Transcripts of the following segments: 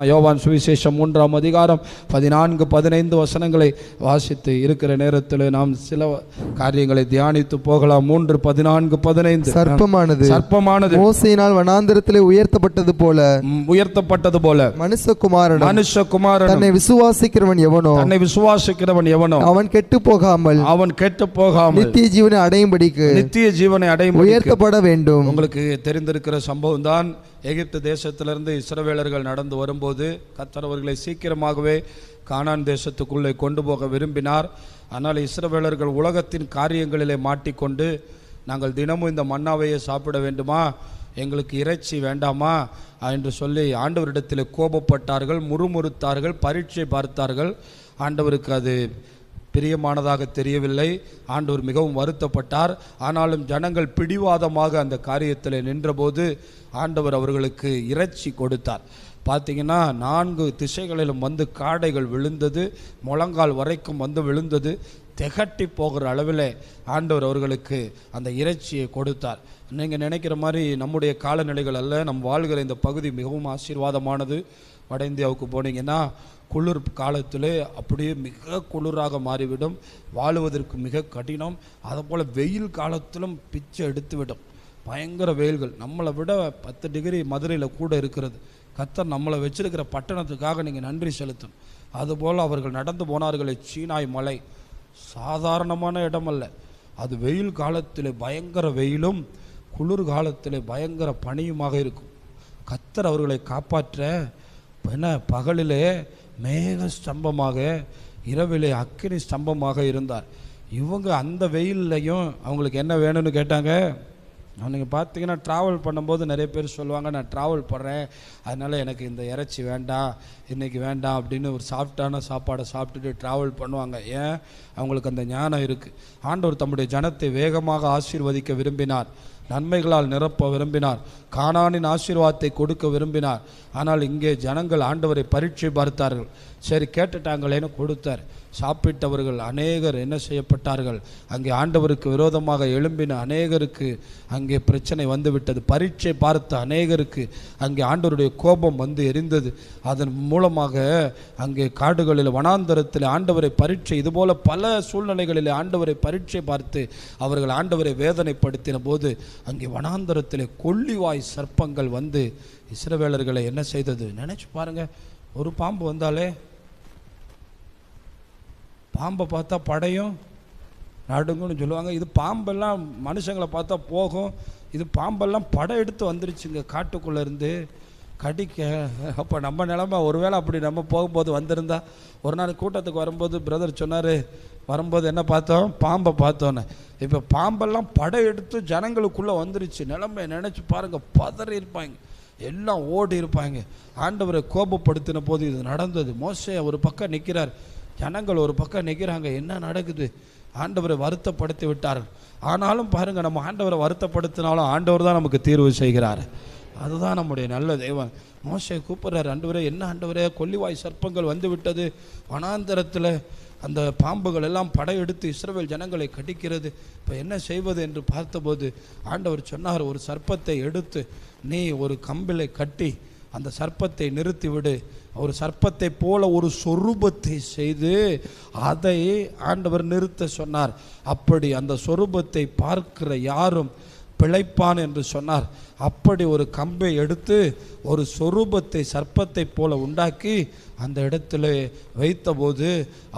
யோவான் சுவிசேஷம் மூன்றாம் அதிகாரம் பதினான்கு பதினைந்து வசனங்களை வாசித்து இருக்கிற நேரத்தில் நாம் சில காரியங்களை தியானித்து போகலாம். மூன்று பதினான்கு பதினைந்து. சர்ப்பமானது சர்ப்பமானது. மோசையினால் வனாந்திரத்திலே உயர்த்தப்பட்டது போல. உயர்த்தப்பட்டது போல. மனுஷகுமாரன் மனுஷகுமாரன் தன்னை விசுவாசிக்கிறவன் எவனோ? தன்னை விசுவாசிக்கிறவன் எவனோ? அவன் கெட்டு போகாமல் அவன் கெட்டு போகாமல் நித்திய ஜீவனை அடையும்படிக்கு நித்திய ஜீவனை அடையும் உயர்த்தப்பட வேண்டும். உங்களுக்கு தெரிந்திருக்கிற சம்பவம் தான் எகிப்து தேசத்திலிருந்து இஸ்ரவேலர்கள் நடந்து வரும்போது கத்தரவர்களை அவர்களை சீக்கிரமாகவே கானான் தேசத்துக்குள்ளே கொண்டு போக விரும்பினார். ஆனால் இஸ்ரவேலர்கள் உலகத்தின் காரியங்களிலே மாட்டிக்கொண்டு நாங்கள் தினமும் இந்த மன்னாவையே சாப்பிட வேண்டுமா? எங்களுக்கு இறைச்சி வேண்டாமா? என்று சொல்லி ஆண்டவரிடத்தில் கோபப்பட்டார்கள் முறுமுறுத்தார்கள் பரீட்சை பார்த்தார்கள். ஆண்டவருக்கு அது பிரியமானதாக தெரியவில்லை. ஆண்டவர் மிகவும் வருத்தப்பட்டார். ஆனாலும் ஜனங்கள் பிடிவாதமாக அந்த காரியத்தில் நின்றபோது ஆண்டவர் அவர்களுக்கு இறைச்சி கொடுத்தார். பார்த்தீங்கன்னா நான்கு திசைகளிலும் வந்து காடைகள் விழுந்தது. முழங்கால் வரைக்கும் வந்து விழுந்தது. திகட்டி போகிற அளவில் ஆண்டவர் அவர்களுக்கு அந்த இறைச்சியை கொடுத்தார். நீங்கள் நினைக்கிற மாதிரி நம்முடைய காலநிலைகள் அல்ல நம் வாழ்கிற இந்த பகுதி மிகவும் ஆசீர்வாதமானது. வட இந்தியாவுக்கு போனீங்கன்னா குளிர் காலத்தில் அப்படியே மிக குளிராக மாறிவிடும். வாழுவதற்கு மிக கடினம். அதுபோல் வெயில் காலத்திலும் பிச்சை எடுத்துவிடும். பயங்கர வெயில்கள். நம்மளை விட பத்து டிகிரி மதுரையில் கூட இருக்கிறது. கத்தர் நம்மளை வச்சிருக்கிற பட்டணத்துக்காக நீங்கள் நன்றி செலுத்தும். அதுபோல் அவர்கள் நடந்து போனார்களே சீனாய் மலை. சாதாரணமான இடம் அல்ல அது வெயில் காலத்தில் பயங்கர வெயிலும் குளிர் காலத்தில் பயங்கர பனியுமாக இருக்கும். கத்தர் அவர்களை காப்பாற்ற என்ன பகலிலே மேக ஸ்தம்பமாக இரவிலே அக்கினி ஸ்தம்பமாக இருந்தார். இவங்க அந்த வெயில்லையும் அவங்களுக்கு என்ன வேணும்னு கேட்டாங்க? நீங்கள் பார்த்தீங்கன்னா ட்ராவல் பண்ணும்போது நிறைய பேர் சொல்லுவாங்க நான் ட்ராவல் பண்ணுறேன் அதனால் எனக்கு இந்த இறைச்சி வேண்டாம். இன்றைக்கி வேண்டாம். அப்படின்னு ஒரு சாஃப்டான சாப்பாடை சாப்பிட்டுட்டு ட்ராவல் பண்ணுவாங்க. ஏன்? அவங்களுக்கு அந்த ஞானம் இருக்குது ஆண்டவர் தம்முடைய ஜனத்தை வேகமாக ஆசீர்வதிக்க விரும்பினார். நன்மைகளால் நிரப்ப விரும்பினார். காணானின் ஆசீர்வாதத்தை கொடுக்க விரும்பினார். ஆனால் இங்கே ஜனங்கள் ஆண்டவரை பரீட்சை பார்த்தார்கள். சரி கேட்டுட்டாங்களேன்னு கொடுத்தார். சாப்பிட்டவர்கள் அநேகர் என்ன செய்யப்பட்டார்கள்? அங்கே ஆண்டவருக்கு விரோதமாக எழும்பின அநேகருக்கு அங்கே பிரச்சனை வந்துவிட்டது. பரீட்சை பார்த்த அநேகருக்கு அங்கே ஆண்டவருடைய கோபம் வந்து எரிந்தது. அதன் மூலமாக அங்கே காடுகளில் வனாந்தரத்தில் ஆண்டவரை பரீட்சை இதுபோல பல சூழ்நிலைகளில் ஆண்டவரை பரீட்சை பார்த்து அவர்கள் ஆண்டவரை வேதனைப்படுத்தின போது அங்கே வனாந்தரத்தில் கொள்ளிவாய் சர்ப்பங்கள் வந்து இஸ்ரவேலர்களை என்ன செய்தது? நினச்சி பாருங்க. ஒரு பாம்பு வந்தாலே பாம்பை பார்த்தா படையும் நடுங்கன்னு சொல்லுவாங்க. இது பாம்பெல்லாம் மனுஷங்களை பார்த்தா போகும். இது பாம்பெல்லாம் படம் எடுத்து வந்துருச்சுங்க காட்டுக்குள்ளேருந்து கடிக்க. அப்போ நம்ம நிலமை ஒருவேளை அப்படி நம்ம போகும்போது வந்திருந்தா ஒரு நாள் கூட்டத்துக்கு வரும்போது பிரதர் சொன்னார் வரும்போது என்ன பார்த்தோம்? பாம்பை பார்த்தோன்னு. இப்போ பாம்பெல்லாம் படம் எடுத்து ஜனங்களுக்குள்ளே வந்துருச்சு. நிலமையை நினச்சி பாருங்கள் பதறி இருப்பாங்க. எல்லாம் ஓடி இருப்பாங்க. ஆண்டவரை கோபப்படுத்தின போது இது நடந்தது. மோசே ஒரு பக்கம் நிற்கிறார் ஜனங்கள் ஒரு பக்கம் நிற்கிறாங்க என்ன நடக்குது? ஆண்டவரை வருத்தப்படுத்தி விட்டார்கள் ஆனாலும் பாருங்க நம்ம ஆண்டவரை வருத்தப்படுத்தினாலும் ஆண்டவர் தான் நமக்கு தீர்வு செய்கிறார். அதுதான் நம்முடைய நல்ல தெய்வம் மோசை கூப்பிட்றாரு ஆண்டவரே என்ன ஆண்டவரே? கொல்லிவாய் சர்ப்பங்கள் வந்து விட்டது. வனாந்தரத்தில் அந்த பாம்புகள் எல்லாம் படையெடுத்து இஸ்ரவேல் ஜனங்களை கடிக்கிறது. இப்போ என்ன செய்வது? என்று பார்த்தபோது ஆண்டவர் சொன்னார் ஒரு சர்ப்பத்தை எடுத்து நீ ஒரு கம்பிலை கட்டி அந்த சர்ப்பத்தை நிறுத்திவிடு. ஒரு சர்ப்பத்தை போல ஒரு சொரூபத்தை செய்து அதை ஆண்டவர் நிறுத்த சொன்னார். அப்படி அந்த சொரூபத்தை பார்க்கிற யாரும் பிழைப்பான் என்று சொன்னார். அப்படி ஒரு கம்பை எடுத்து ஒரு சொரூபத்தை சர்ப்பத்தை போல உண்டாக்கி அந்த இடத்துல வைத்தபோது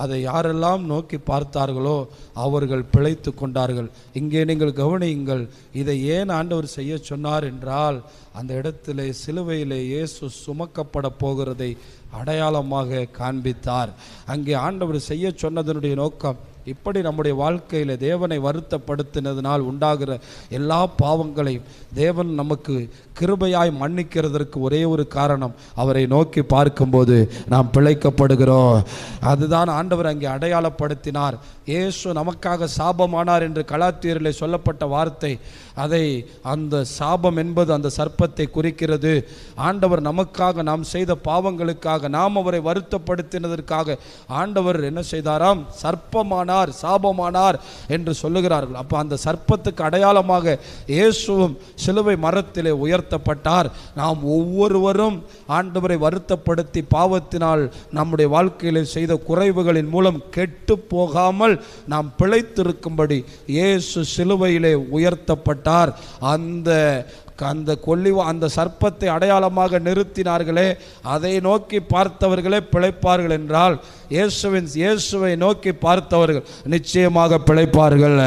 அதை யாரெல்லாம் நோக்கி பார்த்தார்களோ அவர்கள் பிழைத்து கொண்டார்கள். இங்கே நீங்கள் கவனியுங்கள் இதை ஏன் ஆண்டவர் செய்ய சொன்னார் என்றால் அந்த இடத்துல சிலுவையிலே இயேசு சுமக்கப்பட போகிறதை அடையாளமாக காண்பித்தார். அங்கே ஆண்டவர் செய்ய சொன்னதனுடைய நோக்கம் இப்படி நம்முடைய வாழ்க்கையில் தேவனை வருத்தப்படுத்தினதினால் உண்டாகிற எல்லா பாவங்களையும் தேவன் நமக்கு கிருபையாய் மன்னிக்கிறதற்கு ஒரே ஒரு காரணம். அவரை நோக்கி பார்க்கும்போது நாம் பிழைக்கப்படுகிறோம். அதுதான் ஆண்டவர் அங்கே அடையாளப்படுத்தினார். இயேசு நமக்காக சாபமானார் என்று கலாத்தியரிலே சொல்லப்பட்ட வார்த்தை. அதை அந்த சாபம் என்பது அந்த சர்ப்பத்தை குறிக்கிறது. ஆண்டவர் நமக்காக நாம் செய்த பாவங்களுக்காக நாம் அவரை வருத்தப்படுத்தினதற்காக ஆண்டவர் என்ன செய்தாராம்? சர்ப்பமானார் சாபமானார் என்று சொல்லுகிறார்கள். அப்போ அந்த சர்ப்பத்துக்கு அடையாளமாக இயேசுவும் சிலுவை மரத்திலே உயர்த்த உயர்த்தப்பட்டார் நாம் ஒவ்வொருவரும் ஆண்டவரை வருத்தப்படுத்தி பாவத்தினால் நம்முடைய வாழ்க்கையில் செய்த குறைவுகளின் மூலம் கெட்டு போகாமல் நாம் பிழைத்திருக்கும்படி இயேசு சிலுவையிலே உயர்த்தப்பட்டார். அந்த அந்த கொல்லி அந்த சர்ப்பத்தை அடையாளமாக நிறுத்தினார்களே அதை நோக்கி பார்த்தவர்களே பிழைப்பார்கள் என்றால் இயேசுவின் இயேசுவை நோக்கி பார்த்தவர்கள் நிச்சயமாக பிழைப்பார்கள்.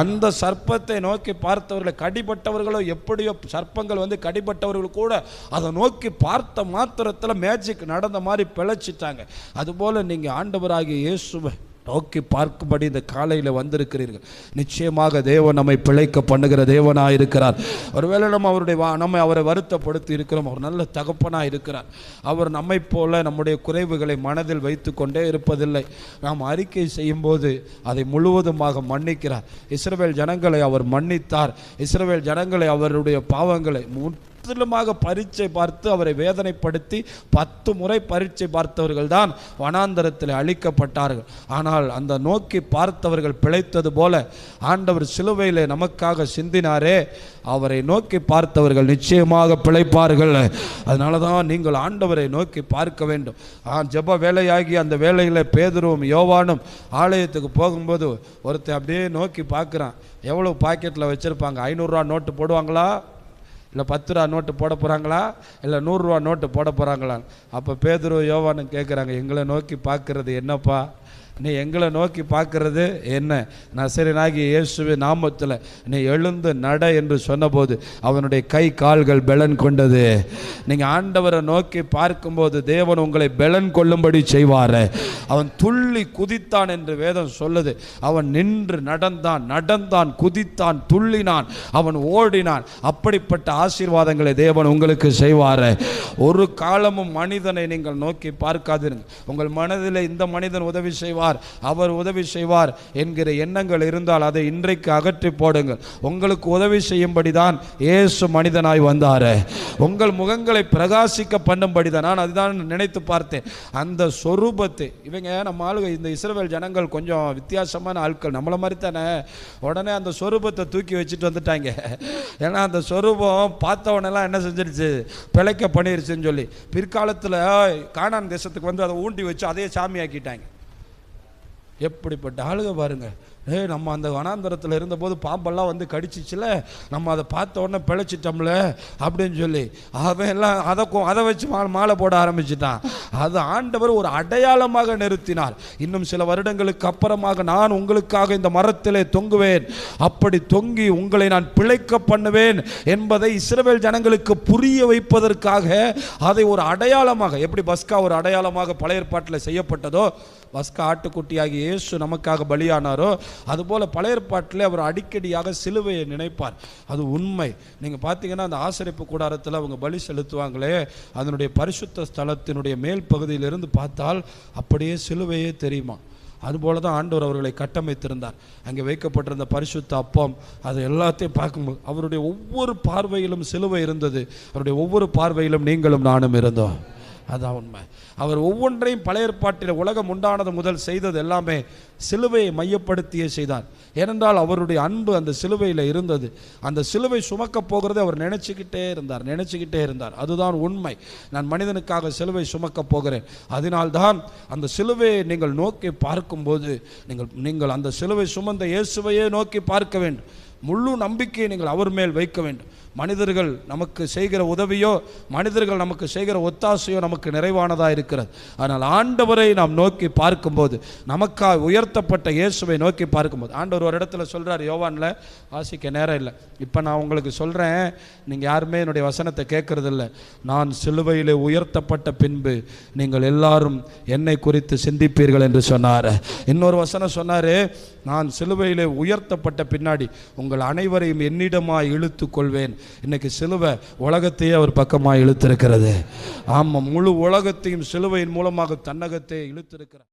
அந்த சர்ப்பத்தை நோக்கி பார்த்தவர்கள் கடிபட்டவர்களோ எப்படியோ சர்ப்பங்கள் வந்து கடிபட்டவர்கள் கூட அதை நோக்கி பார்த்த மாத்திரத்தில் மேஜிக் நடந்த மாதிரி பிழைச்சிட்டாங்க. அதுபோல் நீங்கள் ஆண்டவராகிய இயேசுவை நோக்கி பார்க்கும்படி இந்த காலையில் வந்திருக்கிறீர்கள். நிச்சயமாக தேவன் நம்மை பிழைக்க பண்ணுகிற தேவனாக இருக்கிறார். ஒருவேளை நம்ம அவருடைய வா நம்ம அவரை வருத்தப்படுத்தி இருக்கிறோம். அவர் நல்ல தகப்பனாக இருக்கிறார். அவர் நம்மைப் போல நம்முடைய குறைவுகளை மனதில் வைத்து கொண்டே இருப்பதில்லை. நாம் அறிக்கை செய்யும்போது அதை முழுவதுமாக மன்னிக்கிறார். இஸ்ரவேல் ஜனங்களை அவர் மன்னித்தார். இஸ்ரவேல் ஜனங்களை அவருடைய பாவங்களை முற்றிலுமாக பரீட்சை பார்த்து அவரை வேதனைப்படுத்தி பத்து முறை பரீட்சை பார்த்தவர்கள் தான் வனாந்தரத்தில் அழிக்கப்பட்டார்கள். ஆனால் அந்த நோக்கி பார்த்தவர்கள் பிழைத்தது போல ஆண்டவர் சிலுவையில் நமக்காக சிந்தினாரே அவரை நோக்கி பார்த்தவர்கள் நிச்சயமாக பிழைப்பார்கள். அதனால தான் நீங்கள் ஆண்டவரை நோக்கி பார்க்க வேண்டும். ஜப ஜெப வேலையாகி அந்த வேலையில் பேதுருவும் யோவானும் ஆலயத்துக்கு போகும்போது ஒருத்தன் அப்படியே நோக்கி பார்க்குறான். எவ்வளோ பாக்கெட்டில் வச்சுருப்பாங்க? ஐநூறுரூவா நோட்டு போடுவாங்களா? இல்லை பத்து ரூபா நோட்டு போட போகிறாங்களா இல்லை நூறுரூவா நோட்டு போட போகிறாங்களா அப்போ பேதுரு யோவானு கேட்குறாங்க எங்களை நோக்கி பார்க்குறது என்னப்பா? நீ எங்களை நோக்கி பார்க்கறது என்ன? நசரனாகி இயேசுவி நாமத்தில் நீ எழுந்து நட என்று சொன்னபோது அவனுடைய கை கால்கள் பெலன் கொண்டது. நீங்கள் ஆண்டவரை நோக்கி பார்க்கும்போது தேவன் உங்களை பெலன் கொள்ளும்படி செய்வார். அவன் துள்ளி குதித்தான் என்று வேதம் சொல்லுது. அவன் நின்று நடந்தான் நடந்தான் குதித்தான் துள்ளினான் அவன் ஓடினான். அப்படிப்பட்ட ஆசீர்வாதங்களை தேவன் உங்களுக்கு செய்வார். ஒரு காலமும் மனிதனை நீங்கள் நோக்கி பார்க்காதீர்கள் உங்கள் மனதில் இந்த மனிதன் உதவி செய்வார். அவர் உதவி செய்வார் என்கிற எண்ணங்கள் இருந்தால் அதை இன்றைக்கு அகற்றி போடுங்கள். உங்களுக்கு உதவி செய்யும்படி தான் இயேசு மனிதனாய் வந்தார். உங்கள் முகங்களை பிரகாசிக்க பண்ணும்படி தான் நான் அதுதான் நினைத்து பார்த்தேன். அந்த சொரூபத்தை இவங்க நம்ம ஆளுகை இந்த இஸ்ரவேல் ஜனங்கள் கொஞ்சம் வித்தியாசமான ஆட்கள். நம்மளை மாதிரி தானே. உடனே அந்த சொரூபத்தை தூக்கி வச்சுட்டு வந்துட்டாங்க. ஏன்னா அந்த சொரூபம் பார்த்தவனெல்லாம் என்ன செஞ்சிருச்சு? பிழைக்க பண்ணிருச்சுன்னு சொல்லி. பிற்காலத்தில் காணான் தேசத்துக்கு வந்து அதை ஊண்டி வச்சு அதே சாமி ஆக்கிட்டாங்க எப்படிப்பட்ட ஆளுக பாருங்க. ஏய் நம்ம அந்த வனாந்தரத்தில் இருந்தபோது பாம்பெல்லாம் வந்து கடிச்சிச்சுல நம்ம அதை பார்த்த உடனே பிழைச்சிட்டோம்ல அப்படின்னு சொல்லி அவன் எல்லாம் அதை அதை வச்சு மா மாலை போட ஆரம்பிச்சிட்டான். அது ஆண்டவர் ஒரு அடையாளமாக நிறுத்தினார். இன்னும் சில வருடங்களுக்கு அப்புறமாக நான் உங்களுக்காக இந்த மரத்திலே தொங்குவேன். அப்படி தொங்கி உங்களை நான் பிழைக்க பண்ணுவேன் என்பதை இஸ்ரவேல் ஜனங்களுக்கு புரிய வைப்பதற்காக அதை ஒரு அடையாளமாக எப்படி பஸ்கா ஒரு அடையாளமாக பழைய ஏற்பாட்டில் செய்யப்பட்டதோ பஸ்கா ஆட்டுக்குட்டியாகி இயேசு நமக்காக பலியானாரோ அதுபோல் பழைய ஏற்பாட்டில் அவர் அடிக்கடியாக சிலுவையை நினைப்பார். அது உண்மை. நீங்கள் பார்த்தீங்கன்னா அந்த ஆசரிப்பு கூடாரத்தில் அவங்க பலி செலுத்துவாங்களே அதனுடைய பரிசுத்த ஸ்தலத்தினுடைய மேல் பகுதியிலிருந்து பார்த்தால் அப்படியே சிலுவையே தெரியுமா? அதுபோல தான் ஆண்டவர் அவர்களை கட்டமைத்திருந்தார். அங்கே வைக்கப்பட்டிருந்த பரிசுத்த அப்பம் அது எல்லாத்தையும் பார்க்கும்போது அவருடைய ஒவ்வொரு பார்வையிலும் சிலுவை இருந்தது. அவருடைய ஒவ்வொரு பார்வையிலும் நீங்களும் நானும் இருந்தோம். அதான் உண்மை. அவர் ஒவ்வொன்றையும் பழைய ஏற்பாட்டில் உலகம் உண்டானது முதல் செய்தது எல்லாமே சிலுவையை மையப்படுத்தியே செய்தார். ஏனென்றால் அவருடைய அன்பு அந்த சிலுவையில் இருந்தது. அந்த சிலுவை சுமக்க போகிறதை அவர் நினச்சிக்கிட்டே இருந்தார் நினச்சிக்கிட்டே இருந்தார். அதுதான் உண்மை. நான் மனிதனுக்காக சிலுவை சுமக்க போகிறேன். அதனால்தான் அந்த சிலுவையை நீங்கள் நோக்கி பார்க்கும்போது நீங்கள் நீங்கள் அந்த சிலுவை சுமந்த இயேசுவையே நோக்கி பார்க்க வேண்டும். முழு நம்பிக்கையை நீங்கள் அவர் மேல் வைக்க வேண்டும். மனிதர்கள் நமக்கு செய்கிற உதவியோ மனிதர்கள் நமக்கு செய்கிற ஒத்தாசையோ நமக்கு நிறைவானதாக இருக்கிறது. ஆனால் ஆண்டவரை நாம் நோக்கி பார்க்கும்போது நமக்காக உயர்த்தப்பட்ட இயேசுவை நோக்கி பார்க்கும்போது ஆண்டவர் ஒரு இடத்துல சொல்கிறார் யோவானில் வாசிக்க நேரம் இல்லை. இப்போ நான் உங்களுக்கு சொல்கிறேன் நீங்கள் யாருமே என்னுடைய வசனத்தை கேட்குறதில்ல. நான் சிலுவையிலே உயர்த்தப்பட்ட பின்பு நீங்கள் எல்லாரும் என்னை குறித்து சிந்திப்பீர்கள் என்று சொன்னார். இன்னொரு வசனம் சொன்னார் நான் சிலுவையிலே உயர்த்தப்பட்ட பின்னாடி உங்கள் அனைவரையும் என்னிடமாய் இழுத்து கொள்வேன் இன்னைக்கு சிலுவை உலகத்தையே அவர் பக்கமாக இழுத்திருக்கிறது. ஆமாம் முழு உலகத்தையும் சிலுவையின் மூலமாக தன்னகத்தை இழுத்திருக்கிறார்.